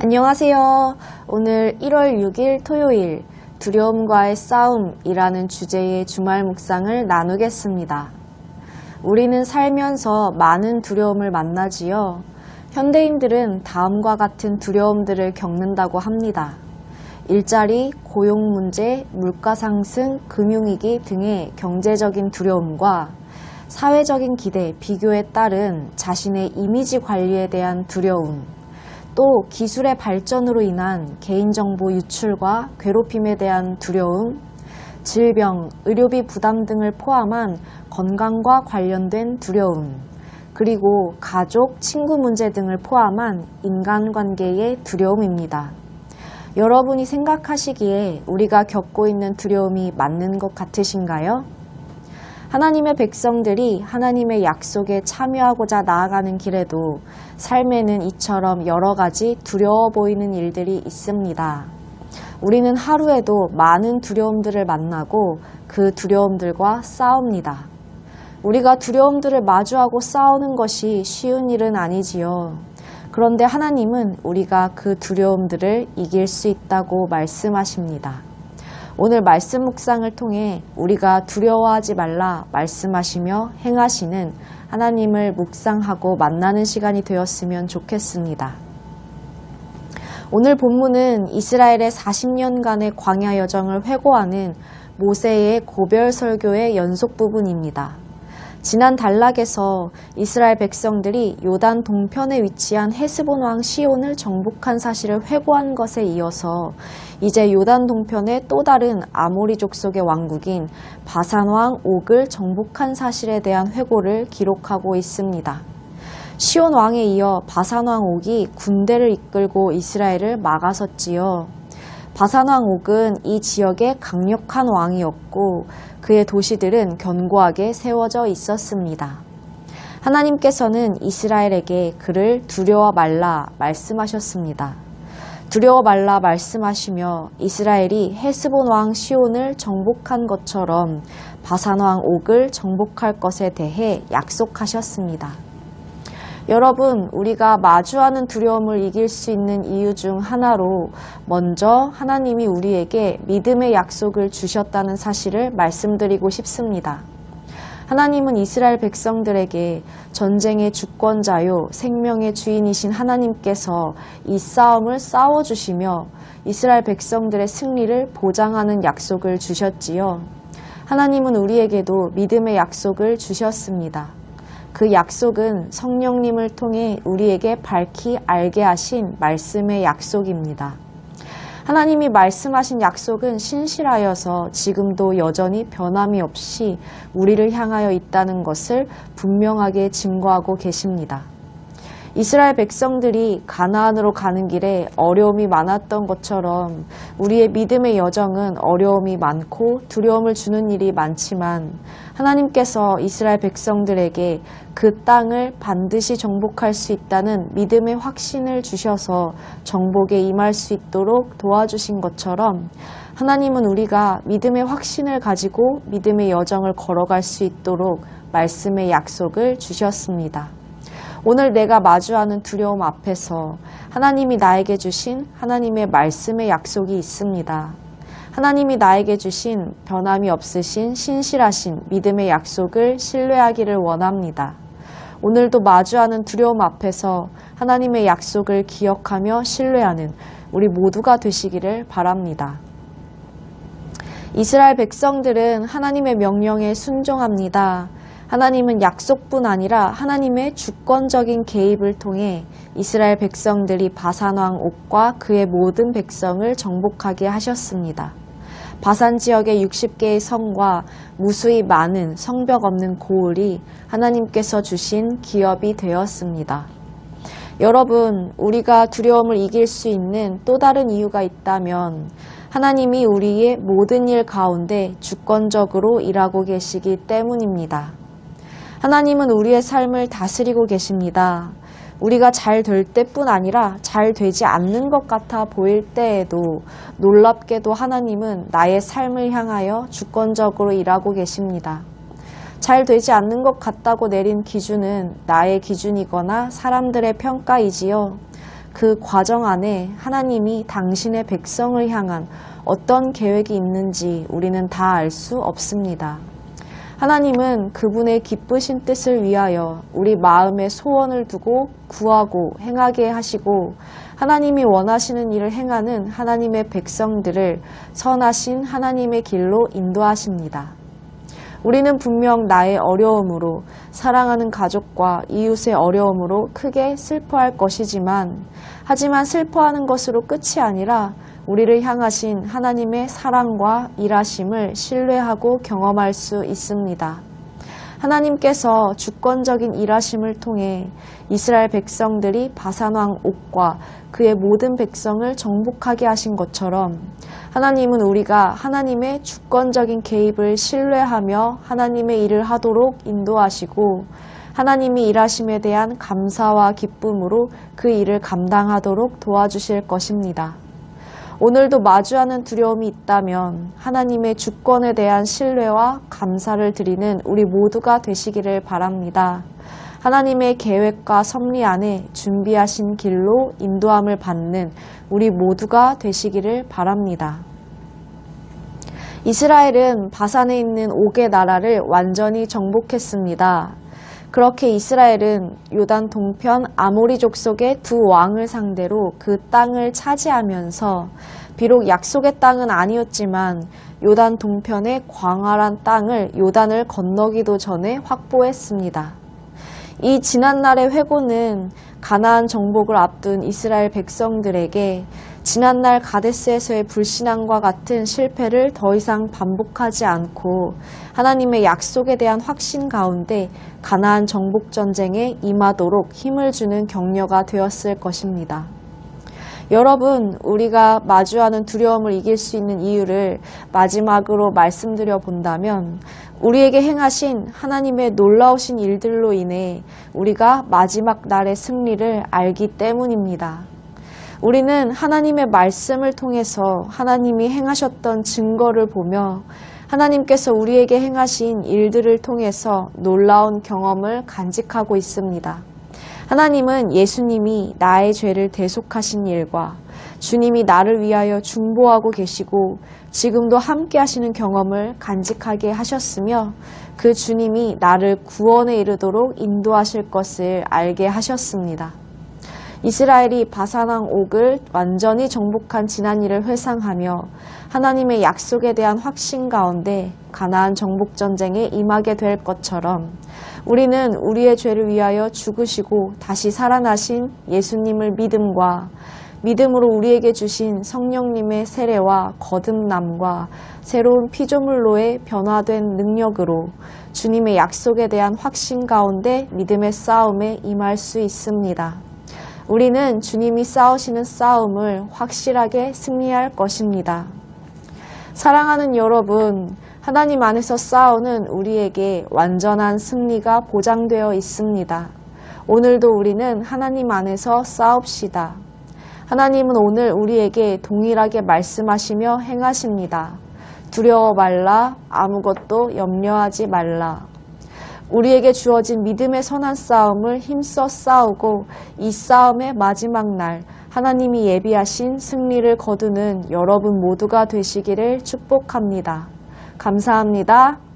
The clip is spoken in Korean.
안녕하세요. 오늘 1월 6일 토요일 두려움과의 싸움이라는 주제의 주말 묵상을 나누겠습니다. 우리는 살면서 많은 두려움을 만나지요. 현대인들은 다음과 같은 두려움들을 겪는다고 합니다. 일자리, 고용 문제, 물가 상승, 금융위기 등의 경제적인 두려움과 사회적인 기대, 비교에 따른 자신의 이미지 관리에 대한 두려움, 또 기술의 발전으로 인한 개인정보 유출과 괴롭힘에 대한 두려움, 질병, 의료비 부담 등을 포함한 건강과 관련된 두려움, 그리고 가족, 친구 문제 등을 포함한 인간관계의 두려움입니다. 여러분이 생각하시기에 우리가 겪고 있는 두려움이 맞는 것 같으신가요? 하나님의 백성들이 하나님의 약속에 참여하고자 나아가는 길에도 삶에는 이처럼 여러 가지 두려워 보이는 일들이 있습니다. 우리는 하루에도 많은 두려움들을 만나고 그 두려움들과 싸웁니다. 우리가 두려움들을 마주하고 싸우는 것이 쉬운 일은 아니지요. 그런데 하나님은 우리가 그 두려움들을 이길 수 있다고 말씀하십니다. 오늘 말씀 묵상을 통해 우리가 두려워하지 말라 말씀하시며 행하시는 하나님을 묵상하고 만나는 시간이 되었으면 좋겠습니다. 오늘 본문은 이스라엘의 40년간의 광야 여정을 회고하는 모세의 고별 설교의 연속 부분입니다. 지난 단락에서 이스라엘 백성들이 요단 동편에 위치한 헤스본 왕 시온을 정복한 사실을 회고한 것에 이어서 이제 요단 동편의 또 다른 아모리 족 속의 왕국인 바산 왕 옥을 정복한 사실에 대한 회고를 기록하고 있습니다. 시온 왕에 이어 바산 왕 옥이 군대를 이끌고 이스라엘을 막아섰지요. 바산 왕 옥은 이 지역의 강력한 왕이었고 그의 도시들은 견고하게 세워져 있었습니다. 하나님께서는 이스라엘에게 그를 두려워 말라 말씀하셨습니다. 두려워 말라 말씀하시며 이스라엘이 헤스본 왕 시온을 정복한 것처럼 바산 왕 옥을 정복할 것에 대해 약속하셨습니다. 여러분, 우리가 마주하는 두려움을 이길 수 있는 이유 중 하나로 먼저 하나님이 우리에게 믿음의 약속을 주셨다는 사실을 말씀드리고 싶습니다. 하나님은 이스라엘 백성들에게 전쟁의 주권자요, 생명의 주인이신 하나님께서 이 싸움을 싸워주시며 이스라엘 백성들의 승리를 보장하는 약속을 주셨지요. 하나님은 우리에게도 믿음의 약속을 주셨습니다. 그 약속은 성령님을 통해 우리에게 밝히 알게 하신 말씀의 약속입니다. 하나님이 말씀하신 약속은 신실하여서 지금도 여전히 변함이 없이 우리를 향하여 있다는 것을 분명하게 증거하고 계십니다. 이스라엘 백성들이 가나안으로 가는 길에 어려움이 많았던 것처럼 우리의 믿음의 여정은 어려움이 많고 두려움을 주는 일이 많지만 하나님께서 이스라엘 백성들에게 그 땅을 반드시 정복할 수 있다는 믿음의 확신을 주셔서 정복에 임할 수 있도록 도와주신 것처럼 하나님은 우리가 믿음의 확신을 가지고 믿음의 여정을 걸어갈 수 있도록 말씀의 약속을 주셨습니다. 오늘 내가 마주하는 두려움 앞에서 하나님이 나에게 주신 하나님의 말씀의 약속이 있습니다. 하나님이 나에게 주신 변함이 없으신 신실하신 믿음의 약속을 신뢰하기를 원합니다. 오늘도 마주하는 두려움 앞에서 하나님의 약속을 기억하며 신뢰하는 우리 모두가 되시기를 바랍니다. 이스라엘 백성들은 하나님의 명령에 순종합니다. 하나님은 약속뿐 아니라 하나님의 주권적인 개입을 통해 이스라엘 백성들이 바산왕 옥과 그의 모든 백성을 정복하게 하셨습니다. 바산 지역의 60개의 성과 무수히 많은 성벽 없는 고을이 하나님께서 주신 기업이 되었습니다. 여러분, 우리가 두려움을 이길 수 있는 또 다른 이유가 있다면 하나님이 우리의 모든 일 가운데 주권적으로 일하고 계시기 때문입니다. 하나님은 우리의 삶을 다스리고 계십니다. 우리가 잘 될 때뿐 아니라 잘 되지 않는 것 같아 보일 때에도 놀랍게도 하나님은 나의 삶을 향하여 주권적으로 일하고 계십니다. 잘 되지 않는 것 같다고 내린 기준은 나의 기준이거나 사람들의 평가이지요. 그 과정 안에 하나님이 당신의 백성을 향한 어떤 계획이 있는지 우리는 다 알 수 없습니다. 하나님은 그분의 기쁘신 뜻을 위하여 우리 마음의 소원을 두고 구하고 행하게 하시고 하나님이 원하시는 일을 행하는 하나님의 백성들을 선하신 하나님의 길로 인도하십니다. 우리는 분명 나의 어려움으로 사랑하는 가족과 이웃의 어려움으로 크게 슬퍼할 것이지만 하지만 슬퍼하는 것으로 끝이 아니라 우리를 향하신 하나님의 사랑과 일하심을 신뢰하고 경험할 수 있습니다. 하나님께서 주권적인 일하심을 통해 이스라엘 백성들이 바산왕 옥과 그의 모든 백성을 정복하게 하신 것처럼 하나님은 우리가 하나님의 주권적인 개입을 신뢰하며 하나님의 일을 하도록 인도하시고 하나님이 일하심에 대한 감사와 기쁨으로 그 일을 감당하도록 도와주실 것입니다. 오늘도 마주하는 두려움이 있다면 하나님의 주권에 대한 신뢰와 감사를 드리는 우리 모두가 되시기를 바랍니다. 하나님의 계획과 섭리 안에 준비하신 길로 인도함을 받는 우리 모두가 되시기를 바랍니다. 이스라엘은 바산에 있는 옥의 나라를 완전히 정복했습니다. 그렇게 이스라엘은 요단 동편 아모리 족 속의 두 왕을 상대로 그 땅을 차지하면서 비록 약속의 땅은 아니었지만 요단 동편의 광활한 땅을 요단을 건너기도 전에 확보했습니다. 이 지난날의 회고는 가나안 정복을 앞둔 이스라엘 백성들에게 지난날 가데스에서의 불신앙과 같은 실패를 더 이상 반복하지 않고 하나님의 약속에 대한 확신 가운데 가나안 정복 전쟁에 임하도록 힘을 주는 격려가 되었을 것입니다. 여러분, 우리가 마주하는 두려움을 이길 수 있는 이유를 마지막으로 말씀드려 본다면 우리에게 행하신 하나님의 놀라우신 일들로 인해 우리가 마지막 날의 승리를 알기 때문입니다. 우리는 하나님의 말씀을 통해서 하나님이 행하셨던 증거를 보며 하나님께서 우리에게 행하신 일들을 통해서 놀라운 경험을 간직하고 있습니다. 하나님은 예수님이 나의 죄를 대속하신 일과 주님이 나를 위하여 중보하고 계시고 지금도 함께 하시는 경험을 간직하게 하셨으며 그 주님이 나를 구원에 이르도록 인도하실 것을 알게 하셨습니다. 이스라엘이 바산왕 옥을 완전히 정복한 지난 일을 회상하며 하나님의 약속에 대한 확신 가운데 가나안 정복 전쟁에 임하게 될 것처럼 우리는 우리의 죄를 위하여 죽으시고 다시 살아나신 예수님을 믿음과 믿음으로 우리에게 주신 성령님의 세례와 거듭남과 새로운 피조물로의 변화된 능력으로 주님의 약속에 대한 확신 가운데 믿음의 싸움에 임할 수 있습니다. 우리는 주님이 싸우시는 싸움을 확실하게 승리할 것입니다. 사랑하는 여러분, 하나님 안에서 싸우는 우리에게 완전한 승리가 보장되어 있습니다. 오늘도 우리는 하나님 안에서 싸웁시다. 하나님은 오늘 우리에게 동일하게 말씀하시며 행하십니다. 두려워 말라, 아무것도 염려하지 말라. 우리에게 주어진 믿음의 선한 싸움을 힘써 싸우고 이 싸움의 마지막 날 하나님이 예비하신 승리를 거두는 여러분 모두가 되시기를 축복합니다. 감사합니다.